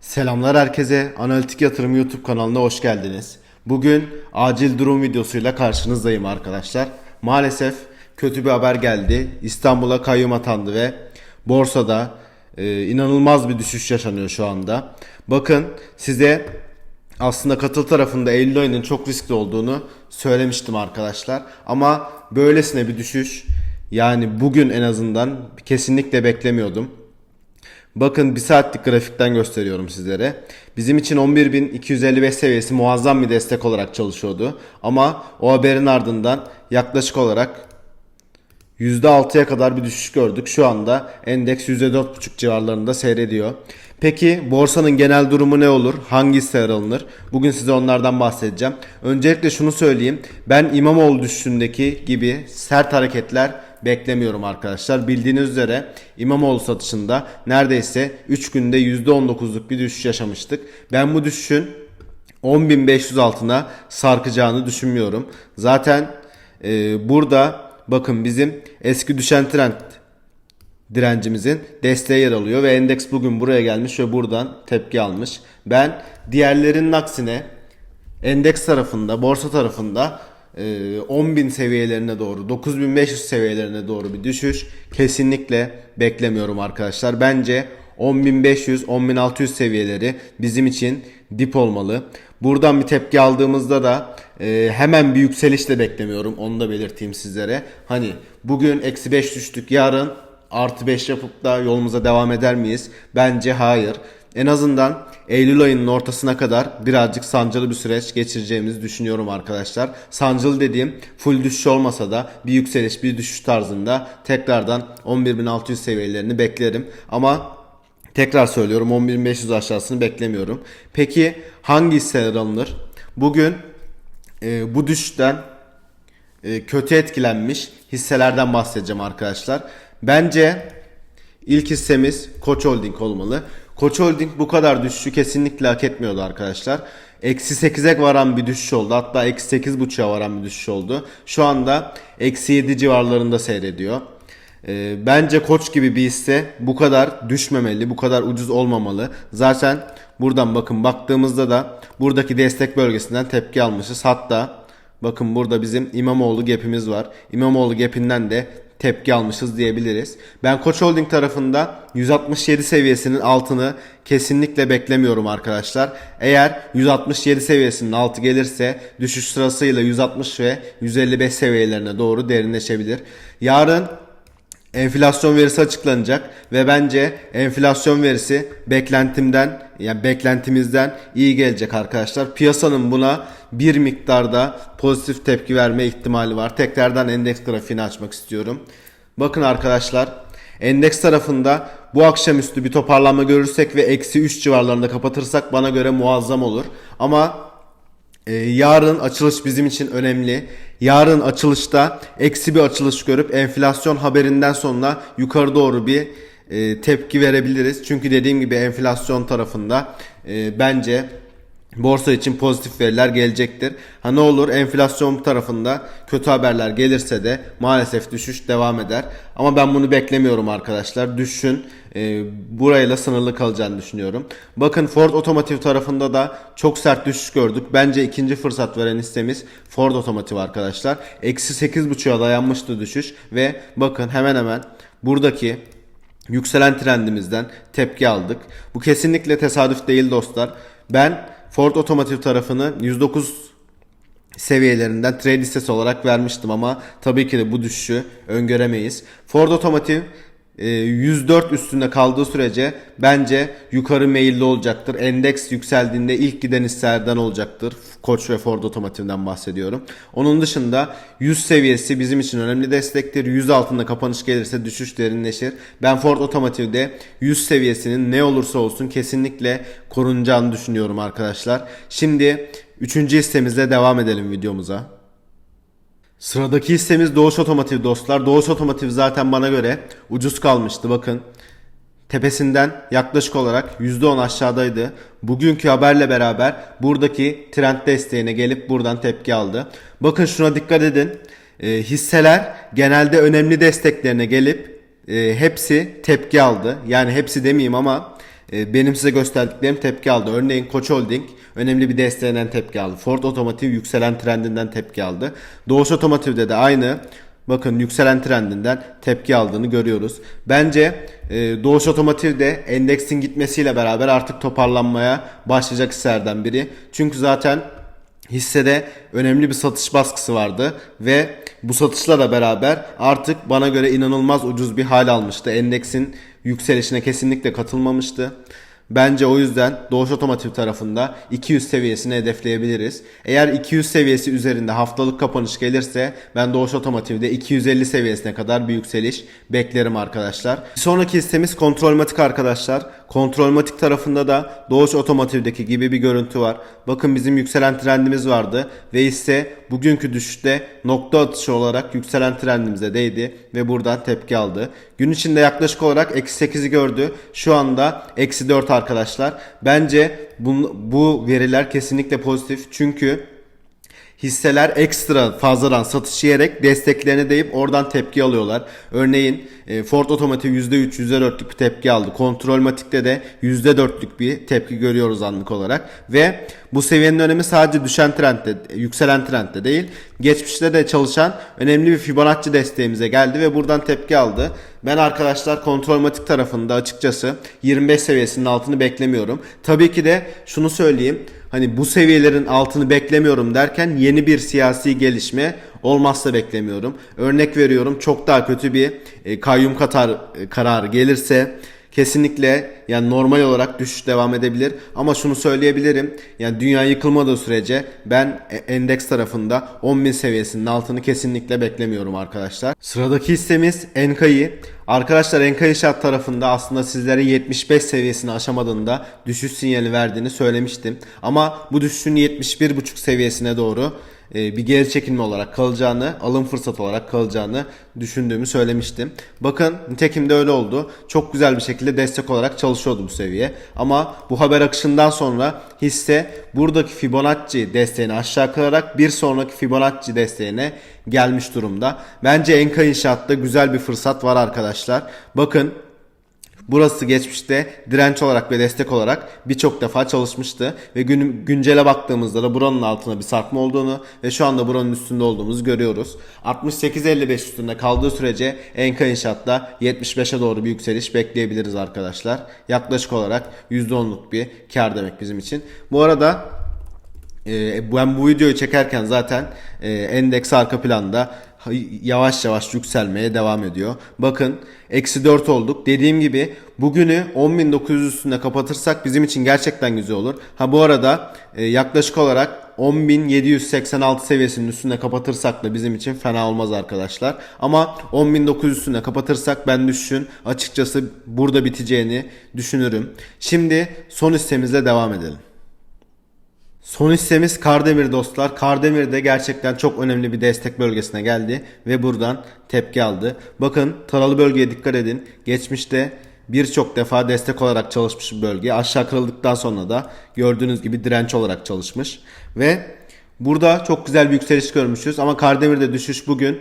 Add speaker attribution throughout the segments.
Speaker 1: Selamlar herkese. Analitik Yatırım YouTube kanalına hoş geldiniz. Bugün acil durum videosuyla karşınızdayım arkadaşlar. Maalesef kötü bir haber geldi. İstanbul'a kayyum atandı ve borsada e, inanılmaz bir düşüş yaşanıyor şu anda. Bakın size aslında katıl tarafında Eylül ayının çok riskli olduğunu söylemiştim arkadaşlar. Ama böylesine bir düşüş yani bugün en azından kesinlikle beklemiyordum. Bakın bir saatlik grafikten gösteriyorum sizlere. Bizim için 11.255 seviyesi muazzam bir destek olarak çalışıyordu. Ama o haberin ardından yaklaşık olarak %6'ya kadar bir düşüş gördük. Şu anda endeks %4.5 civarlarında seyrediyor. Peki borsanın genel durumu ne olur? Hangi hisseler alınır? Bugün size onlardan bahsedeceğim. Öncelikle şunu söyleyeyim. Ben İmamoğlu düşüşündeki gibi sert hareketler beklemiyorum arkadaşlar. Bildiğiniz üzere İmamoğlu satışında neredeyse 3 günde %19'luk bir düşüş yaşamıştık. Ben bu düşüşün 10.500 altına sarkacağını düşünmüyorum. Zaten e, burada bakın bizim eski düşen trend direncimizin desteği yer alıyor ve endeks bugün buraya gelmiş ve buradan tepki almış. Ben diğerlerinin aksine endeks tarafında, borsa tarafında 10.000 seviyelerine doğru, 9.500 seviyelerine doğru bir düşüş kesinlikle beklemiyorum arkadaşlar. Bence 10.500, 10.600 seviyeleri bizim için dip olmalı. Buradan bir tepki aldığımızda da e, hemen bir yükseliş de beklemiyorum. Onu da belirteyim sizlere. Hani bugün eksi 5 düştük. Yarın artı 5 yapıp da yolumuza devam eder miyiz? Bence hayır. En azından Eylül ayının ortasına kadar birazcık sancılı bir süreç geçireceğimizi düşünüyorum arkadaşlar. Sancılı dediğim full düşüş olmasa da bir yükseliş bir düşüş tarzında tekrardan 11.600 seviyelerini beklerim. Ama tekrar söylüyorum 10.500 aşağısını beklemiyorum. Peki hangi hisseler alınır? Bugün e, bu düşüşten e, kötü etkilenmiş hisselerden bahsedeceğim arkadaşlar. Bence ilk hissemiz Koç Holding olmalı. Koç Holding bu kadar düşüşü kesinlikle hak etmiyordu arkadaşlar. Eksi 8'e varan bir düşüş oldu. Hatta eksi 8.5'a varan bir düşüş oldu. Şu anda eksi 7 civarlarında seyrediyor. Ee, bence Koç gibi bir hisse bu kadar düşmemeli, bu kadar ucuz olmamalı. Zaten buradan bakın baktığımızda da buradaki destek bölgesinden tepki almışız. Hatta bakın burada bizim İmamoğlu gap'imiz var. İmamoğlu gap'inden de tepki almışız diyebiliriz. Ben Koç Holding tarafında 167 seviyesinin altını kesinlikle beklemiyorum arkadaşlar. Eğer 167 seviyesinin altı gelirse düşüş sırasıyla 160 ve 155 seviyelerine doğru derinleşebilir. Yarın enflasyon verisi açıklanacak ve bence enflasyon verisi beklentimden yani beklentimizden iyi gelecek arkadaşlar. Piyasanın buna bir miktarda pozitif tepki verme ihtimali var. Tekrardan endeks grafiğini açmak istiyorum. Bakın arkadaşlar endeks tarafında bu akşamüstü bir toparlanma görürsek ve eksi 3 civarlarında kapatırsak bana göre muazzam olur. Ama ee, yarın açılış bizim için önemli. Yarın açılışta eksi bir açılış görüp enflasyon haberinden sonra yukarı doğru bir e, tepki verebiliriz. Çünkü dediğim gibi enflasyon tarafında e, bence borsa için pozitif veriler gelecektir. Ha ne olur enflasyon tarafında kötü haberler gelirse de maalesef düşüş devam eder. Ama ben bunu beklemiyorum arkadaşlar. Düşüşün e, burayla sınırlı kalacağını düşünüyorum. Bakın Ford Otomotiv tarafında da çok sert düşüş gördük. Bence ikinci fırsat veren hissemiz Ford Otomotiv arkadaşlar. Eksi 8.5'a dayanmıştı düşüş ve bakın hemen hemen buradaki yükselen trendimizden tepki aldık. Bu kesinlikle tesadüf değil dostlar. Ben Ford Otomotiv tarafını 109 seviyelerinden trade listesi olarak vermiştim ama tabii ki de bu düşüşü öngöremeyiz. Ford Otomotiv 104 üstünde kaldığı sürece bence yukarı meyilli olacaktır. Endeks yükseldiğinde ilk giden hisselerden olacaktır. Koç ve Ford Otomotiv'den bahsediyorum. Onun dışında 100 seviyesi bizim için önemli destektir. 100 altında kapanış gelirse düşüş derinleşir. Ben Ford Otomotiv'de 100 seviyesinin ne olursa olsun kesinlikle korunacağını düşünüyorum arkadaşlar. Şimdi 3. hissemizle devam edelim videomuza. Sıradaki hissemiz Doğuş Otomotiv dostlar. Doğuş Otomotiv zaten bana göre ucuz kalmıştı bakın. Tepesinden yaklaşık olarak %10 aşağıdaydı. Bugünkü haberle beraber buradaki trend desteğine gelip buradan tepki aldı. Bakın şuna dikkat edin. E, hisseler genelde önemli desteklerine gelip e, hepsi tepki aldı. Yani hepsi demeyeyim ama benim size gösterdiklerim tepki aldı. Örneğin Koç Holding önemli bir desteğinden tepki aldı. Ford Otomotiv yükselen trendinden tepki aldı. Doğuş Otomotiv'de de aynı bakın yükselen trendinden tepki aldığını görüyoruz. Bence e, Doğuş Otomotiv de endeksin gitmesiyle beraber artık toparlanmaya başlayacak hislerden biri. Çünkü zaten hissede önemli bir satış baskısı vardı ve bu satışla da beraber artık bana göre inanılmaz ucuz bir hal almıştı. Endeksin yükselişine kesinlikle katılmamıştı. Bence o yüzden Doğuş Otomotiv tarafında 200 seviyesini hedefleyebiliriz. Eğer 200 seviyesi üzerinde haftalık kapanış gelirse ben Doğuş Otomotiv'de 250 seviyesine kadar bir yükseliş beklerim arkadaşlar. Bir sonraki hissemiz Kontrolmatik arkadaşlar. Kontrolmatik tarafında da Doğuş Otomotiv'deki gibi bir görüntü var. Bakın bizim yükselen trendimiz vardı ve hisse bugünkü düşüşte nokta atışı olarak yükselen trendimize değdi ve buradan tepki aldı. Gün içinde yaklaşık olarak eksi 8'i gördü. Şu anda eksi 4 arkadaşlar. Bence bu, bu veriler kesinlikle pozitif. Çünkü hisseler ekstra fazladan satış yiyerek desteklerine deyip oradan tepki alıyorlar. Örneğin e, Ford Otomotiv %3, %4'lük bir tepki aldı. Kontrolmatik'te de %4'lük bir tepki görüyoruz anlık olarak. Ve bu seviyenin önemi sadece düşen trendde, yükselen trendde değil. Geçmişte de çalışan önemli bir Fibonacci desteğimize geldi ve buradan tepki aldı. Ben arkadaşlar Kontrolmatik tarafında açıkçası 25 seviyesinin altını beklemiyorum. Tabii ki de şunu söyleyeyim. Hani bu seviyelerin altını beklemiyorum derken yeni bir siyasi gelişme olmazsa beklemiyorum. Örnek veriyorum çok daha kötü bir e, kayyum katar e, kararı gelirse kesinlikle yani normal olarak düşüş devam edebilir. Ama şunu söyleyebilirim. Yani dünya yıkılmadığı sürece ben e, endeks tarafında 10.000 seviyesinin altını kesinlikle beklemiyorum arkadaşlar. Sıradaki hissemiz Enka'yı. Arkadaşlar Enka İnşaat tarafında aslında sizlere 75 seviyesini aşamadığında düşüş sinyali verdiğini söylemiştim. Ama bu düşüşün 71.5 seviyesine doğru e, bir geri çekilme olarak kalacağını, alım fırsatı olarak kalacağını düşündüğümü söylemiştim. Bakın nitekim de öyle oldu. Çok güzel bir şekilde destek olarak çalışıyordu bu seviye. Ama bu haber akışından sonra hisse buradaki Fibonacci desteğini aşağı kırarak bir sonraki Fibonacci desteğine gelmiş durumda. Bence Enka İnşaat'ta güzel bir fırsat var arkadaşlar. Bakın Burası geçmişte direnç olarak ve destek olarak birçok defa çalışmıştı ve gün, güncele baktığımızda da buranın altına bir sarkma olduğunu ve şu anda buranın üstünde olduğumuzu görüyoruz. 68.55 üstünde kaldığı sürece Enka İnşaat'ta 75'e doğru bir yükseliş bekleyebiliriz arkadaşlar. Yaklaşık olarak %10'luk bir kar demek bizim için. Bu arada ee, ben bu videoyu çekerken zaten e, endeks arka planda yavaş yavaş yükselmeye devam ediyor. Bakın eksi 4 olduk. Dediğim gibi bugünü 10.900 üstünde kapatırsak bizim için gerçekten güzel olur. Ha bu arada e, yaklaşık olarak 10.786 seviyesinin üstünde kapatırsak da bizim için fena olmaz arkadaşlar. Ama 10.900 üstünde kapatırsak ben düşüşün açıkçası burada biteceğini düşünürüm. Şimdi son hissemizle devam edelim. Son hissemiz Kardemir dostlar. Kardemir de gerçekten çok önemli bir destek bölgesine geldi ve buradan tepki aldı. Bakın taralı bölgeye dikkat edin. Geçmişte birçok defa destek olarak çalışmış bir bölge. Aşağı kırıldıktan sonra da gördüğünüz gibi direnç olarak çalışmış. Ve burada çok güzel bir yükseliş görmüşüz ama Kardemir'de düşüş bugün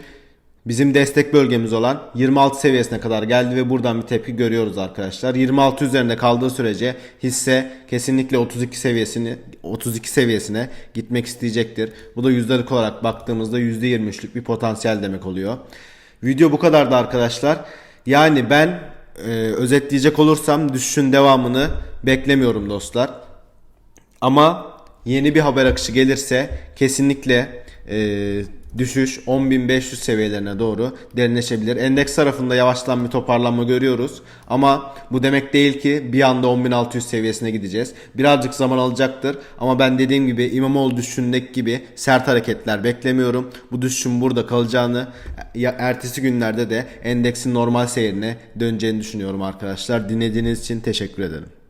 Speaker 1: bizim destek bölgemiz olan 26 seviyesine kadar geldi ve buradan bir tepki görüyoruz arkadaşlar. 26 üzerinde kaldığı sürece hisse kesinlikle 32 seviyesini 32 seviyesine gitmek isteyecektir. Bu da yüzdelik olarak baktığımızda %23'lük bir potansiyel demek oluyor. Video bu kadardı arkadaşlar. Yani ben e, özetleyecek olursam düşüşün devamını beklemiyorum dostlar. Ama yeni bir haber akışı gelirse kesinlikle e, düşüş 10.500 seviyelerine doğru derinleşebilir. Endeks tarafında yavaştan bir toparlanma görüyoruz. Ama bu demek değil ki bir anda 10.600 seviyesine gideceğiz. Birazcık zaman alacaktır. Ama ben dediğim gibi İmamoğlu düşüşündeki gibi sert hareketler beklemiyorum. Bu düşüşün burada kalacağını, ertesi günlerde de endeksin normal seyrine döneceğini düşünüyorum arkadaşlar. Dinlediğiniz için teşekkür ederim.